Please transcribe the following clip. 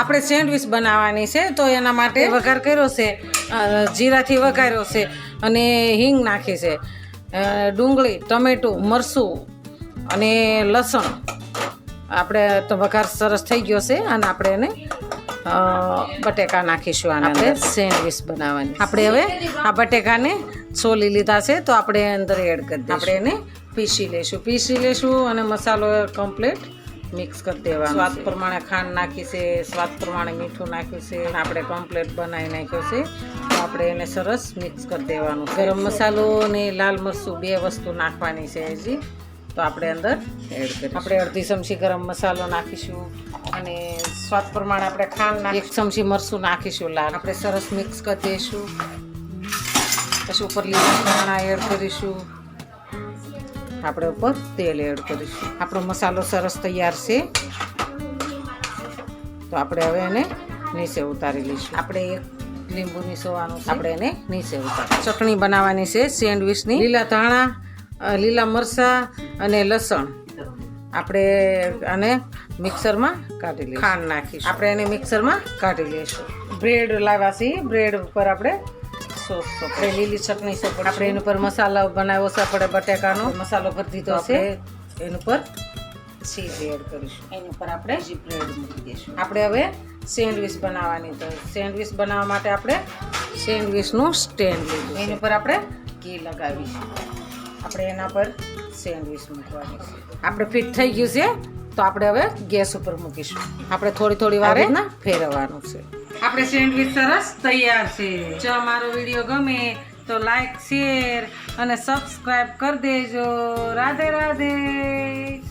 આપણે સેન્ડવિચ બનાવવાની છે તો એના માટે વઘાર કર્યો છે. જીરાથી વઘાર્યો છે અને હિંગ નાખી છે. ડુંગળી ટમેટું મરચું અને લસણ. આપણે તો વઘાર સરસ થઈ ગયો છે અને આપણે એને બટેકા નાખીશું આના અંદર. સેન્ડવિચ બનાવવાની. આપણે હવે આ બટેકાને છોલી લીધા છે તો આપણે અંદર એડ કરી આપણે એને પીસી લઈશું. પીસી લઈશું અને મસાલો કમ્પ્લીટ મિક્સ કરી દેવાનું સ્વાદ પ્રમાણે ખાંડ નાખી છે સ્વાદ પ્રમાણે મીઠું નાખ્યું છે આપણે કોમ્પલેટ બનાવી નાખ્યો છે. તો આપણે એને સરસ મિક્સ કરી દેવાનું ગરમ મસાલો અને લાલ મરચું બે વસ્તુ નાખવાની છે હજી. તો આપણે અંદર એડ કરીશું. આપણે અડધી ચમચી ગરમ મસાલો નાખીશું અને સ્વાદ પ્રમાણે આપણે ખાંડ એક ચમચી મરચું નાખીશું લાલ. આપણે સરસ મિક્સ કરી દઈશું પછી ઉપર લીલા ધાણા એડ કરીશું. આપણે ઉપર તેલ એડ કરીશું. આપણો મસાલો સરસ તૈયાર છે. તો આપણે હવે એને નીચે ઉતારી લઈશું. આપણે એક લીંબુ નીસવાનું આપણે એને નીચે ઉતારી ચટણી બનાવવાની છે સેન્ડવિચની. લીલા ધાણા લીલા મરચાં અને લસણ. આપણે આને મિક્સરમાં કાઢી લઈશું. ખાંડ નાખીશું. આપણે એને મિક્સરમાં કાઢી લઈશું. બ્રેડ લાવ્યા છીએ. બ્રેડ ઉપર આપણે સોસ આપણે લીલી ચટણી છે આપણે એના પર મસાલો બનાવ્યો છે આપણે બટેકાનો. મસાલો ભરી દીધો છે. એની ઉપર ચીઝ એડ કરીશું. એની ઉપર આપણે જી બ્રેડ મૂકી દઈશું. આપણે હવે સેન્ડવિચ બનાવવાની તો સેન્ડવિચ બનાવવા માટે આપણે સેન્ડવિચનું સ્ટેન્ડ લીધું એની ઉપર આપણે ઘી લગાવીશું. આપણે એના પર સેન્ડવિચ મૂકવાની છે. આપણે ફિટ થઈ ગયું છે તો આપણે હવે ગેસ ઉપર મૂકીશું. આપણે થોડી થોડી વાર ફેરવવાનું છે. આપણે સેન્ડવિચ સરસ તૈયાર છે. જો અમારો વીડિયો ગમે તો લાઈક શેર અને સબસ્ક્રાઈબ કરી દેજો. રાધે રાધે.